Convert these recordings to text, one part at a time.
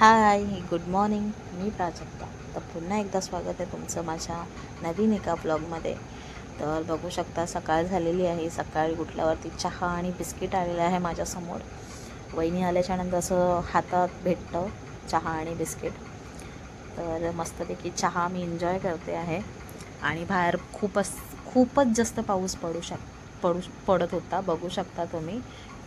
Hi good morning. मी प्राजक्ता. तर पुन्हा एकदा स्वागत आहे तुमचं माझ्या नवीन एका ब्लॉगमध्ये. तर बघू शकता सकाळ झालेली आहे. सकाळी उठल्यावरती चहा आणि बिस्किट आलेलं आहे माझ्यासमोर. वहिनी आल्याच्यानंतर असं हातात भेटतं चहा आणि बिस्किट. तर मस्तपैकी चहा मी एन्जॉय करते आहे. आणि बाहेर खूपच खूपच जास्त पाऊस पडू शक पडू पडत होता. बघू शकता तुम्ही.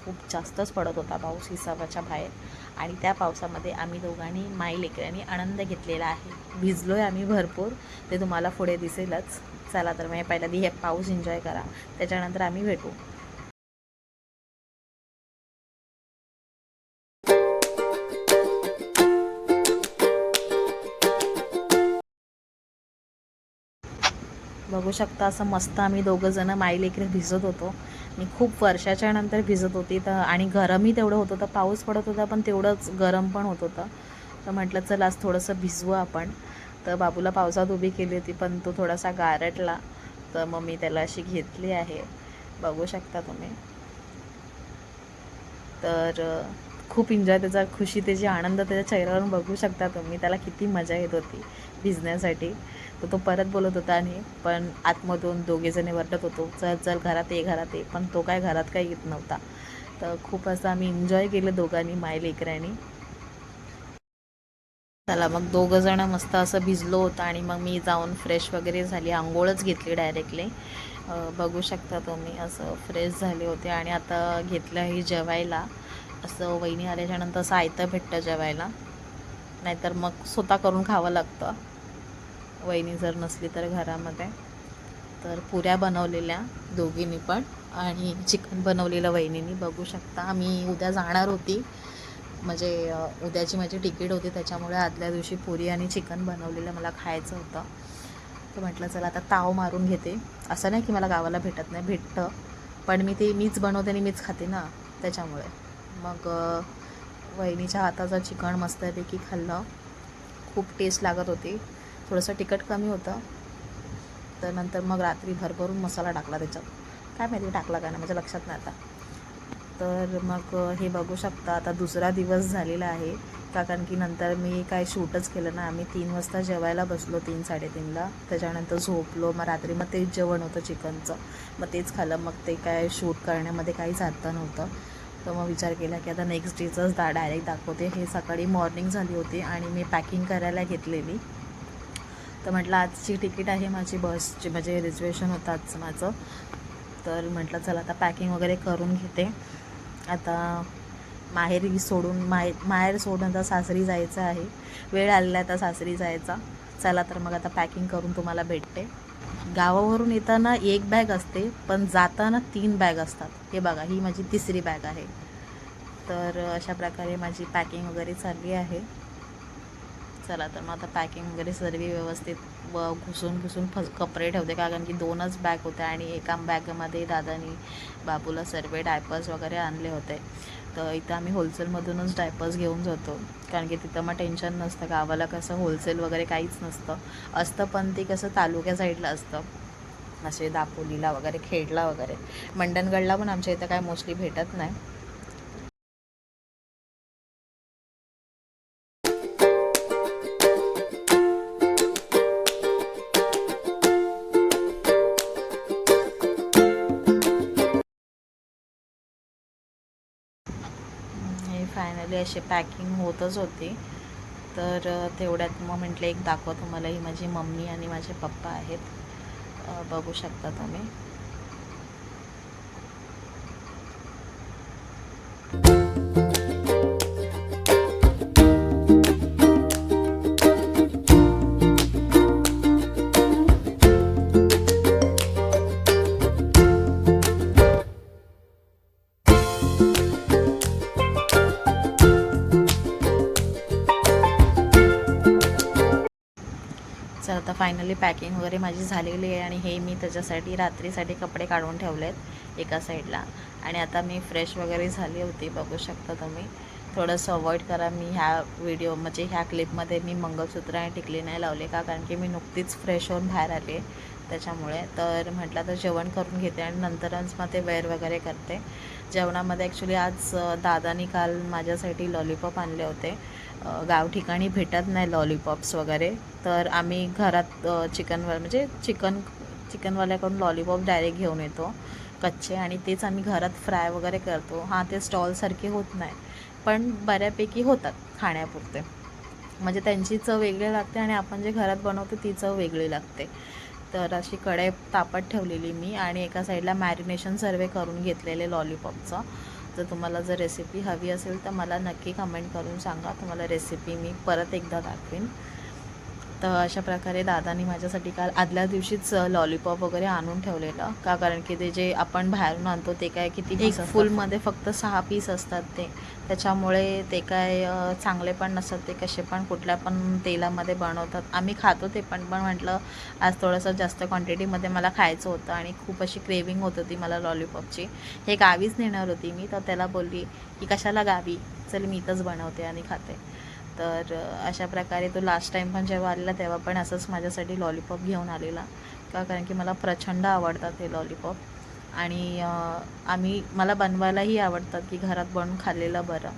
खूप जास्तच पडत होता पाऊस हिसाबाच्या बाहेर. आणि त्या पावसामध्ये आम्ही दोघांनी माई लेकरांनी आनंद घेतलेला आहे. भिजलो आहे आम्ही भरपूर. ते तुम्हाला पुढे दिसेलच. चला तर मग पहिल्यांदा हे पाऊस एन्जॉय करा. त्याच्यानंतर आम्ही भेटू. बघू शकता असं मस्त आम्ही दोघं जण माई लेकरं भिजत होतो. आणि खूप वर्षाच्या नंतर भिजत होती तर आणि गरमही तेवढं होत होतं. पाऊस पडत होता पण तेवढंच गरम पण होत होतं. तर म्हटलं चल आज थोडंसं भिजवू आपण. तर बाबूला पावसात उभी केली होती पण तो थोडासा गारटला. तर मग मी त्याला अशी घेतली आहे. बघू शकता तुम्ही. तर खूप एन्जॉय त्याचा खुशी त्याची आनंद त्याच्या चेहऱ्यावरून बघू शकता तुम्ही. त्याला किती मजा येत होती भिजण्यासाठी तर तो परत बोलत होता आणि पण आतमधून दोघेजणे वरडत होतो. चल चल घरात ये घरात ये. पण तो काय घरात काही येत नव्हता. तर खूप असं आम्ही एन्जॉय केलं दोघांनी माय लेकरांनी. चला मग दोघं जण मस्त असं भिजलो होतं आणि मग मी जाऊन फ्रेश वगैरे झाली. आंघोळच घेतली डायरेक्टली बघू शकता तुम्ही असं फ्रेश झाले होते. आणि आता घेतलं हे जेवायला. असं वहिनी आल्याच्यानंतर असं आयतं भेटतं जेवायला. नाहीतर मग स्वतः करून खावं लागतं. वहिनी जर नसली तर घरामध्ये. तर पुऱ्या बनवलेल्या दोघींनी पण आणि चिकन बनवलेलं वहिनीनी बघू शकता. मी उद्या जाणार होती. म्हणजे उद्याची माझी तिकीट होती. त्याच्यामुळे आदल्या दिवशी पुरी आणि चिकन बनवलेलं मला खायचं होतं. तर म्हटलं चला आता ताव मारून घेते. असं नाही की मला गावाला भेटत नाही. भेटतं. पण मी ते मीच बनवते आणि मीच खाते ना त्याच्यामुळे. मग वहिनीच्या हाताचं चिकन मस्तपैकी खाल्लं. खूप टेस्ट लागत होती. थोडंसं तिखट कमी होतं. तर नंतर मग रात्री भरभरून मसाला टाकला त्याच्यात. काय माहिती टाकला का ना माझ्या लक्षात नाही आता. तर मग हे बघू शकता आता दुसरा दिवस झालेला आहे. का कारण की नंतर मी काय शूटच केलं ना आम्ही तीन वाजता जेवायला बसलो तीन साडेतीनला. त्याच्यानंतर झोपलो. मग रात्री मग तेच जेवण होतं चिकनचं. मग तेच खाल्लं. मग ते काय शूट करण्यामध्ये काही जातं नव्हतं. तर मग विचार केला की आता नेक्स्ट डेचंच दा डायरेक्ट दाखवते. हे सकाळी मॉर्निंग झाली होती आणि मी पॅकिंग करायला घेतलेली. तर म्हटलं आजची तिकीट आहे माझी बसची म्हणजे रिझर्वेशन होतं आजचं माझं. तर म्हटलं चला आता पॅकिंग वगैरे करून घेते. आता माहेरी सोडून माहे माहेर सोडून आता सासरी जायचं आहे. वेळ आलेला आहे आता सासरी जायचा. चला तर मग आता पॅकिंग करून तुम्हाला भेटते. गावावरून येताना एक बॅग असते पण जाताना तीन बॅग असतात. हे बघा ही माझी तिसरी बॅग आहे. तर अशा प्रकारे माझी पॅकिंग वगैरे चालली आहे. चला तर मग आता पॅकिंग वगैरे सर्व व्यवस्थित व घुसून घुसून फस कपडे ठेवते. कारण की दोनच बॅग होत्या आणि एका बॅगमध्ये दादानी बाबूला सर्व डायपर्स वगैरे आणले होते. तर इथं आम्ही होलसेलमधूनच डायपर्स घेऊन जातो. कारण की तिथं मग टेन्शन नसतं. गावाला कसं होलसेल वगैरे काहीच नसतं. असतं पण ते कसं तालुक्या साईडला असतं. असे दापोलीला वगैरे खेडला वगैरे. मंडणगडला पण आमच्या इथं काय मोस्टली भेटत नाही. हे असे अशी पॅकिंग होतच होती. तर तेवढ्यात मग म्हटलं एक दाखवा तुम्हाला ही माझी मम्मी आणि माझे पप्पा आहेत. बघू शकता तुम्ही फायनली पॅकिंग वगैरे माझी झालेली आहे आणि हे मी त्याच्यासाठी रात्रीसाठी कपडे काढून ठेवलेत एका साईडला. आणि आता मी फ्रेश वगैरे झाली होती बघू शकता तुम्ही. थोडंसं अवॉइड करा मी ह्या व्हिडिओ म्हणजे ह्या क्लिपमध्ये मी मंगळसूत्र आणि टिकली नाही लावले का? कारण की मी नुकतीच फ्रेश होऊन बाहेर आले त्याच्यामुळे. तर म्हटलं तर जेवण करून घेते आणि नंतरच मग ते वेअर वगैरे करते. जेवणामध्ये ॲक्च्युली आज दादानी काल माझ्यासाठी लॉलीपॉप आणले होते. गाव ठिकाणी भेटत नाही लॉलीपॉप्स वगैरे. तर आम्ही घरात चिकनवर म्हणजे चिकन चिकनवाल्याकडून लॉलीपॉप डायरेक्ट घेऊन येतो कच्चे. आणि तेच आम्ही घरात फ्राय वगैरे करतो. हां ते स्टॉलसारखे होत नाही. पण बऱ्यापैकी होतात खाण्यापुरते. म्हणजे त्यांची चव वेगळी लागते आणि आपण जे घरात बनवतो ती चव वेगळी लागते. तर अशी कढई तापत ठेवलेली मी आणि एका साईडला मॅरिनेशन सर्वे करून घेतलेले लॉलीपॉपचं जर तुम्हाला जर रेसिपी हवी असेल तर मला नक्की कमेंट करून सांगा. तुम्हाला रेसिपी मी परत एकदा दाखवेन. तर अशा प्रकारे दादानी माझ्यासाठी काल आदल्या दिवशीच लॉलीपॉप वगैरे आणून ठेवलेलं. का कारण की ते जे आपण बाहेरून आणतो ते काय किती एक फुलमध्ये फक्त सहा पीस असतात ते. त्याच्यामुळे ते काय चांगले पण नसतात ते कसे पण कुठल्या पण तेलामध्ये बनवतात. आम्ही खातो ते पण पण म्हटलं आज थोडंसं जास्त क्वांटिटीमध्ये मला खायचं होतं आणि खूप अशी क्रेविंग होत होती मला लॉलीपॉपची हे गावीच नेणार होती मी तर त्याला बोलली की कशाला गावी? चल मी इथंच बनवते आणि खाते. तर अशा प्रकारे तो लास्ट टाईम पण जेव्हा आलेला तेव्हा पण असंच माझ्यासाठी लॉलीपॉप घेऊन आलेला. का? कारण की मला प्रचंड आवडतात हे लॉलीपॉप आणि आम्ही मला बनवायलाही आवडतात की घरात बनवून खाल्लेलं बरं.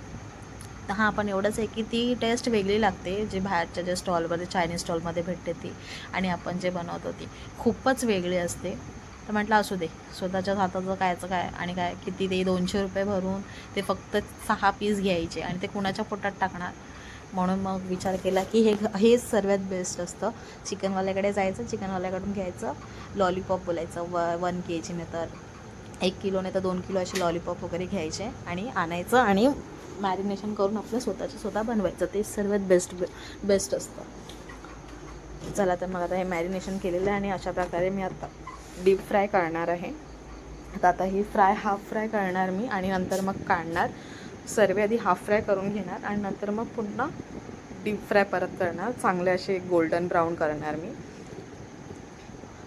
तर हां पण एवढंच आहे की ती टेस्ट वेगळी लागते जे बाहेरच्या ज्या स्टॉलमध्ये चायनीज स्टॉलमध्ये भेटते ती. आणि आपण जे बनवतो ती खूपच वेगळी असते. तर म्हटलं असू दे स्वतःच्याच हाताचं कायचं काय आणि काय किती ते दोनशे रुपये भरून ते फक्त सहा पीस घ्यायचे आणि ते कुणाच्या पोटात टाकणार? म्हणून मग विचार केला की हे हेच सर्वात बेस्ट असतं. चिकनवाल्याकडे जायचं चिकनवाल्याकडून घ्यायचं. लॉलीपॉप बोलायचं व वन के जीने तर. एक किलोने तर दोन किलो असे लॉलीपॉप वगैरे घ्यायचे आणि आणायचं आणि मॅरिनेशन करून आपलं स्वतःचं स्वतः बनवायचं. ते सर्वात बेस्ट बेस्ट असतं. चला तर मग आता हे मॅरिनेशन केलेलं आहे आणि अशा प्रकारे मी आता डीप फ्राय करणार आहे. आता आता ही फ्राय हाफ फ्राय करणार मी आणि नंतर मग काढणार. सर्व आधी हाफ फ्राय करून घेणार आणि नंतर मग पुन्हा डीप फ्राय परत करणार. चांगले असे गोल्डन ब्राऊन करणार मी.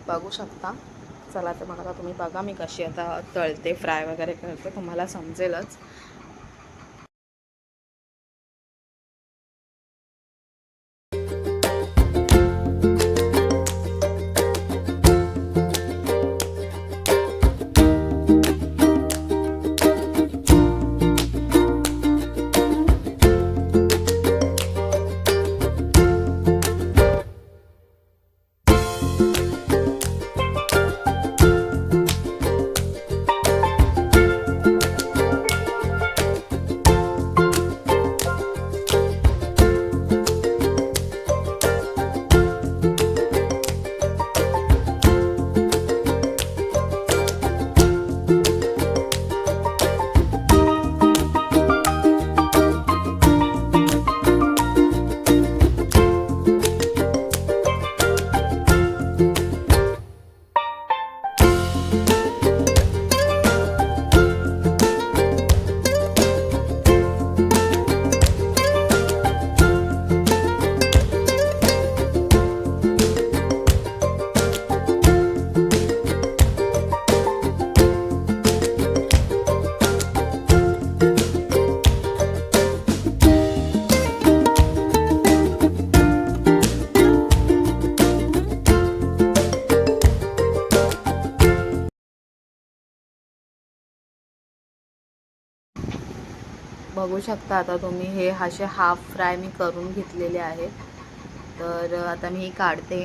बघू शकता. चला तर मग आता तुम्ही बघा मी कशी आता तळते फ्राय वगैरे करते तुम्हाला समजेलच. बघू शकता आता तुम्ही हे असे हाफ फ्राय मी करून घेतलेले आहेत. तर आता मी काढते.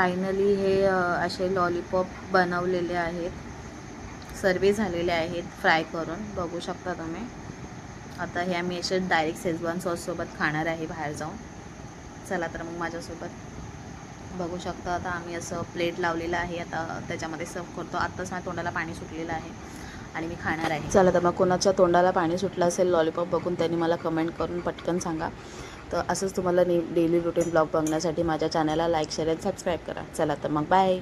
फायनली हे असे लॉलीपॉप बनवलेले आहेत. सर्वे झालेले आहेत फ्राय करून. बघू शकता तुम्ही. आता हे आम्ही असे डायरेक्ट शेजवान सॉससोबत खाणार आहे बाहेर जाऊन. चला तर मग माझ्यासोबत. बघू शकता आता आम्ही असं प्लेट लावलेलं आहे. आता त्याच्यामध्ये सर्व करतो. आत्ताच माझ्या तोंडाला पाणी सुटलेलं आहे आणि मी खाणार आहे. चला तर मग कोणाच्या तोंडाला पाणी सुटलं असेल लॉलीपॉप बघून त्यांनी मला कमेंट करून पटकन सांगा. तर असंच तुम्हाला ने डेली रुटीन ब्लॉग बघण्यासाठी माझ्या चॅनलला लाईक शेअर अँड सबस्क्राईब करा. चला तर मग बाय